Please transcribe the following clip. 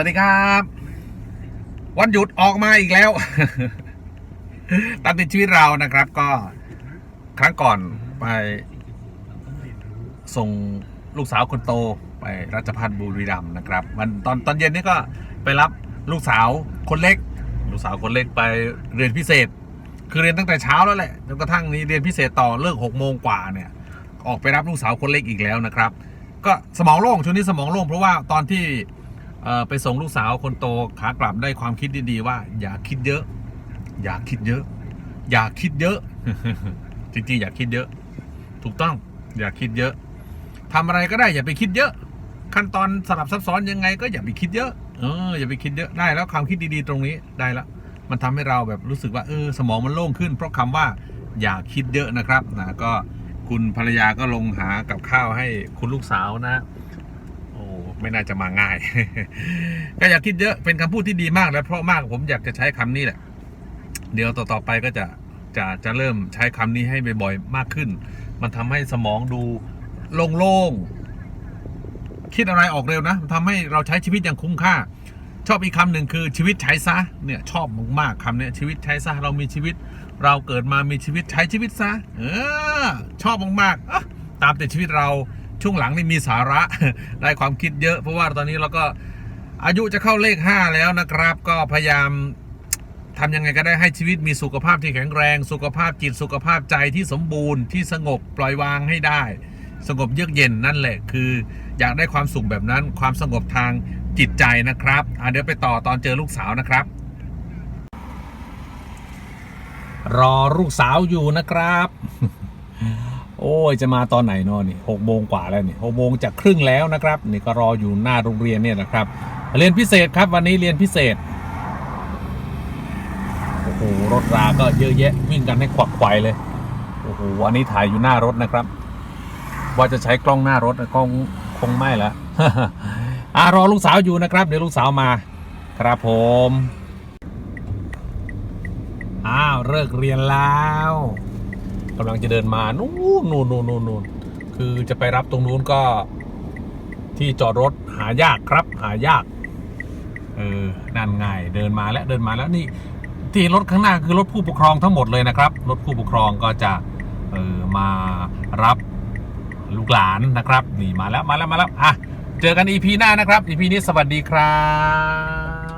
วัสดีครับ วันหยุดออกมาอีกแล้ว ตามติดชีวิตเรานะครับ ก็ครั้งก่อนไป ส่งลูกสาวคนโตไปรัชพัฒน์บุรีรัมย์นะครับ วันตอนตอนเย็นนี่ก็ไปรับลูกสาวคนเล็ก ลูกสาวคนเล็กไปเรียนพิเศษ คือเรียนตั้งแต่เช้าแล้วแหละจนกระทั่งนี้เรียนพิเศษต่อเลิกหกโมงกว่าเนี่ย ออกไปรับลูกสาวคนเล็กอีกแล้วนะครับ ก็สมองโล่งช่วงนี้สมองโล่งเพราะว่าตอนที่ ไปส่งลูกสาวคนโตขากลับได้ความคิดดีๆว่า อย่าคิดเยอะ อย่าคิดเยอะ อย่าคิดเยอะ จริงๆอย่าคิดเยอะ ถูกต้อง อย่าคิดเยอะทำอะไรก็ได้อย่าไปคิดเยอะ ขั้นตอนสลับซับซ้อนยังไง ก็อย่าไปคิดเยอะเอออย่าไปคิดเยอะได้แล้วความคิดดีๆตรงนี้ได้แล้วมันทำให้เราแบบรู้สึกว่าเออสมองมันโล่งขึ้น เพราะคำว่าอย่าคิดเยอะนะครับนะก็คุณภรรยาก็ลงหากับข้าวให้คุณลูกสาวนะโอ้ ไม่น่าจะมาง่าย ก็อย่าคิดเยอะเป็นคำพูดที่ดีมากและเพราะมากผมอยากจะใช้คำนี้แหละ เดี๋ยวต่อๆไปก็จะจะจะเริ่มใช้คำนี้ให้บ่อยๆมากขึ้น มันทำให้สมองดูโล่งๆคิดอะไรออกเร็วนะทำให้เราใช้ชีวิตอย่างคุ้มค่า ชอบอีกคำหนึ่งคือชีวิตใช้ซะเนี่ยชอบมากๆคำนี้ชีวิตใช้ซะเรามีชีวิต เราเกิดมามีชีวิตใช้ชีวิตซะเออชอบมากๆตามแต่ชีวิตเรา ช่วงหลังนี่มีสาระได้ความคิดเยอะ เพราะว่าตอนนี้เราก็อายุจะเข้าเลขห้าแล้วนะครับ ก็พยายามทำยังไงก็ได้ให้ชีวิตมีสุขภาพที่แข็งแรง สุขภาพจิตสุขภาพใจที่สมบูรณ์ที่สงบปล่อยวางให้ได้ สงบเยือกเย็นนั่นแหละคือ อยากได้ความสุขแบบนั้น ความสงบทางจิตใจนะครับอะเดี๋ยวไปต่อตอนเจอลูกสาวนะครับ รอลูกสาวอยู่นะครับ โอ้ยจะมาตอนไหนเนอะนี่หกโมงกว่าแล้วนี่หกโมงจะครึ่งแล้วนะครับนี่ก็รออยู่หน้าโรงเรียนเนี่ยนะครับ เรียนพิเศษครับวันนี้เรียนพิเศษโอ้โหรถราก็เยอะแยะวิ่งกันให้ขวักไขวเลยโอ้โหอันนี้ถ่ายอยู่หน้ารถนะครับ ว่าจะใช้กล้องหน้ารถนะกล้องคงไม่ละอ่ารอลูกสาวอยู่นะครับ เดี๋ยวลูกสาวมาครับผมอ้าวเลิกเรียนแล้ว กำลังจะเดินมานู่นนู่นนู่นนู่นนู่นคือจะไปรับตรงนู้นก็ที่จอดรถหายากครับ หายาก เออนั่นไงเดินมาแล้วเดินมาแล้วนี่ ที่รถข้างหน้าคือรถผู้ปกครองทั้งหมดเลยนะครับ รถผู้ปกครองก็จะเออมารับลูกหลานนะครับ นี่มาแล้วมาแล้วมาแล้วอะเจอกันอีพีหน้านะครับอีพีนี้สวัสดีครับ